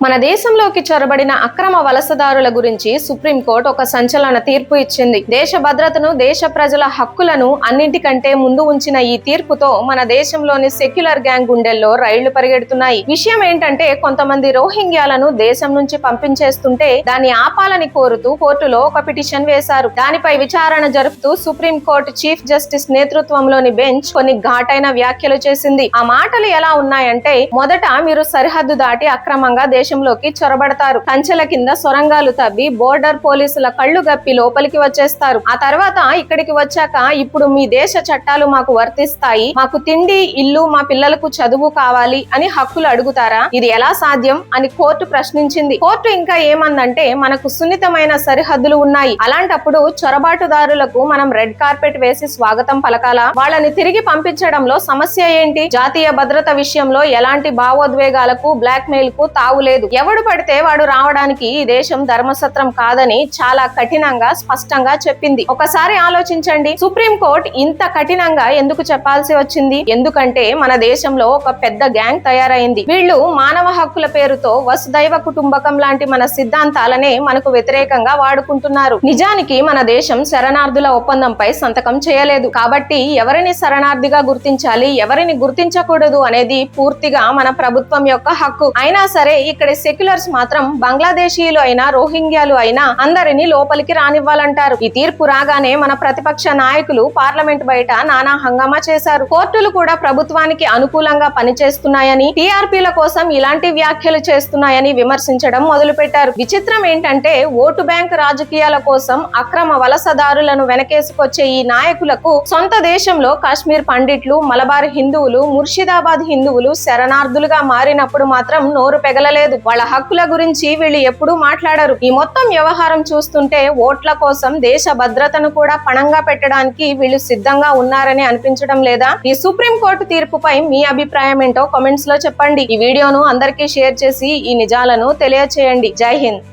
మన దేశంలోకి చొరబడిన అక్రమ వలసదారుల గురించి సుప్రీంకోర్టు ఒక సంచలన తీర్పు ఇచ్చింది. దేశ భద్రతను దేశ ప్రజల హక్కులను అన్నింటికంటే ముందు ఉంచిన ఈ తీర్పుతో మన దేశంలోని సెక్యులర్ గ్యాంగ్ గుండెల్లో రైళ్ళు పరిగెడుతున్నాయి. విషయం ఏంటంటే కొంతమంది రోహింగ్యాలను దేశం నుంచి పంపించేస్తుంటే దాన్ని ఆపాలని కోరుతూ కోర్టులో ఒక పిటిషన్ వేశారు. దానిపై విచారణ జరుపుతూ సుప్రీంకోర్టు చీఫ్ జస్టిస్ నేతృత్వంలోని బెంచ్ కొన్ని ఘాటైన వ్యాఖ్యలు చేసింది. ఆ మాటలు ఎలా ఉన్నాయంటే మొదట మీరు సరిహద్దు దాటి అక్రమంగా దేశ ప్రదేశంలోకి చొరబడతారు. కంచెల కింద సొరంగాలు తవ్వి బోర్డర్ పోలీసుల కళ్ళు గప్పి లోపలికి వచ్చేస్తారు. ఆ తర్వాత ఇక్కడికి వచ్చాక ఇప్పుడు మీ దేశ చట్టాలు మాకు వర్తిస్తాయి. మాకు తిండి ఇల్లు మా పిల్లలకు చదువు కావాలి అని హక్కులు అడుగుతారా? ఇది ఎలా సాధ్యం అని కోర్టు ప్రశ్నించింది. కోర్టు ఇంకా ఏమందంటే మనకు సున్నితమైన సరిహద్దులు ఉన్నాయి. అలాంటప్పుడు చొరబాటుదారులకు మనం రెడ్ కార్పెట్ వేసి స్వాగతం పలకాలా? వాళ్ళని తిరిగి పంపించడంలో సమస్య ఏంటి? జాతీయ భద్రత విషయంలో ఎలాంటి భావోద్వేగాలకు బ్లాక్ మెయిల్కు తావులేదు. లేదు. ఎవడు పడితే వాడు రావడానికి ఈ దేశం ధర్మసత్రం కాదని చాలా కఠినంగా స్పష్టంగా చెప్పింది. ఒకసారి ఆలోచించండి. సుప్రీం కోర్ట్ ఇంత కఠినంగా ఎందుకు చెప్పాల్సి వచ్చింది? ఎందుకంటే మన దేశంలో ఒక పెద్ద గ్యాంగ్ తయారైంది. వీళ్ళు మానవ హక్కుల పేరుతో వసుదైవ కుటుంబకం లాంటి మన సిద్ధాంతాలనే మనకు వ్యతిరేకంగా వాడుకుంటున్నారు. నిజానికి మన దేశం శరణార్థుల ఒప్పందంపై సంతకం చేయలేదు. కాబట్టి ఎవరిని శరణార్థిగా గుర్తించాలి? ఎవరిని గుర్తించకూడదు అనేది పూర్తిగా మన ప్రభుత్వం యొక్క హక్కు. అయినా సరే ఇక్కడ సెక్యులర్స్ మాత్రం బంగ్లాదేశీయులు అయినా రోహింగ్యాలు అయినా అందరినీ లోపలికి రానివ్వాలంటారు. ఈ తీర్పు రాగానే మన ప్రతిపక్ష నాయకులు పార్లమెంట్ బయట నానా హంగామా చేశారు. కోర్టులు కూడా ప్రభుత్వానికి అనుకూలంగా పనిచేస్తున్నాయని టీఆర్పీల కోసం ఇలాంటి వ్యాఖ్యలు చేస్తున్నాయని విమర్శించడం మొదలుపెట్టారు. విచిత్రం ఏంటంటే ఓటు బ్యాంక్ రాజకీయాల కోసం అక్రమ వలసదారులను వెనకేసుకొచ్చే ఈ నాయకులకు సొంత దేశంలో కాశ్మీర్ పండిట్లు మలబార్ హిందువులు ముర్షిదాబాద్ హిందువులు శరణార్థులుగా మారినప్పుడు మాత్రం నోరు పెగలలేదు. వాళ్ళ హక్కుల గురించి వీళ్ళు ఎప్పుడూ మాట్లాడరు. ఈ మొత్తం వ్యవహారం చూస్తుంటే ఓట్ల కోసం దేశ భద్రతను కూడా పణంగా పెట్టడానికి వీళ్ళు సిద్ధంగా ఉన్నారని అనిపించడం లేదా? ఈ సుప్రీంకోర్టు తీర్పుపై మీ అభిప్రాయం ఏంటో కామెంట్స్లో చెప్పండి. ఈ వీడియోను అందరికీ షేర్ చేసి ఈ నిజాలను తెలియచేయండి. జై హింద్.